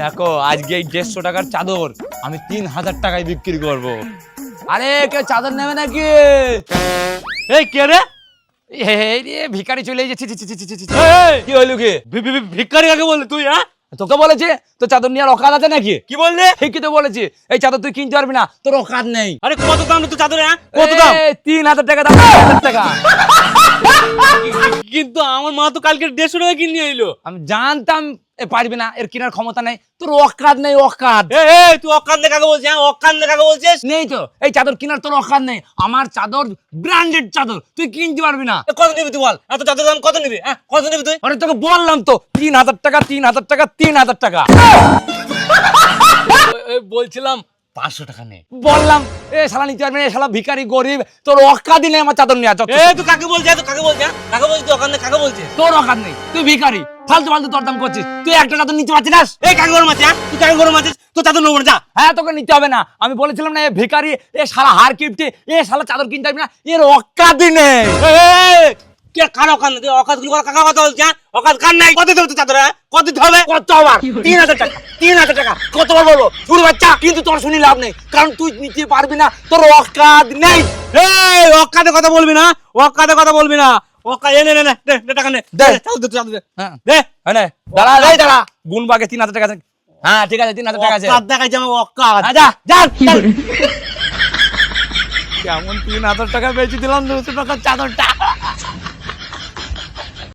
দেখো আজকে এই দেড়শো টাকার চাদর আমি তিন হাজার টাকায় বিক্রি করব। আরে কেউ চাদর নেবে নাকি? এই কে রে? এই রে ভিখারি চলে এসেছে। কি হইল কি? কাকে বললি তুই হ্যাঁ? তোকে বলেছে তো চাদর নেওয়ার অকাত আছে নাকি? কি বললি? ঠিকই তো বলেছি। এই চাদর তুই কিনতে পারবি না তোর অকাত নেই। আরে কত দাম তোর চাদরে হ্যাঁ? কত দাম? তিন হাজার টাকা দাম টাকা। কিন্তু আমার মা তো কালকে দেড়শো টাকা কিনে নিয়ে এলো আমি জানতাম এ পারবি না এর কেনার ক্ষমতা নেই। তোর অকাত নেই অকাত। তুই অকান্দে কাকে বলছিস হ্যাঁ? অকান্দে কাকে বলছিস? নেই তো এই চাদর কেনার তোর অকাত নেই। আমার চাদর ব্র্যান্ডেড চাদর তুই কিনতে পারবি না। এ, কত নিবি তুই বল? এত চাদর দাম কত নিবি হ্যাঁ? কত নিবি তুই? আরে তোকে বললাম তো তিন হাজার টাকা তিন হাজার টাকা তিন হাজার টাকা। বলছিলাম পাঁচশো টাকা নে। বললাম এ শালা নিতে পারবি এ শালা ভিখারি গরিব তোর দিলে আমার চাদর নিয়ে এ তুই কাকে বলছিস? তুই কাকে বলছিস? হ্যাঁ? কাকে বলছিস তুই অকান্দে কাকে বলছিস? তোর অকাত নেই তুই ভিখারি ফালতু ফালতু দরদাম করছিস। তুই একটা চাদর নিতে পারছিস না? এই কাকে গরম আছে হ্যাঁ? তুই কাকে গরম আছিস? তোর চাদর নেব না যা। হ্যাঁ তোকে নিতে হবে না। আমি বলেছিলাম না এ ভিখারি এ শালা হার কিপটে এ শালা চাদর কিনতে পারবি না এর নেই এ, এ, কে কার অকান তুই গুলো কাকা কথা বলছিস হ্যাঁ? কার নাই? কত দেবে চাদর? হ্যাঁ কত দিতে হবে? কত আবার? তিন হাজার টাকা তিন হাজার টাকা। কতবার বলব? শুরু বাচ্চা কিন্তু তোর শুনি লাভ নেই কারণ তুই নিতে পারবি না তোর নেই। এই কথা বলবি না অকাতে কথা বলবি না। অকা এ নে নে নে দে দে টাকা নে। দে। দে চাদর চাদর দে। হ্যাঁ। দে। হ্যাঁ দাঁড়া দাঁড়া। গুণ বাগে তিন হাজার টাকা হ্যাঁ ঠিক আছে তিন হাজার টাকা আছে। অকাত হ্যাঁ, যা যা। কেমন তিন হাজার টাকা বেচে দিলাম দুশো টাকার চাদরটা।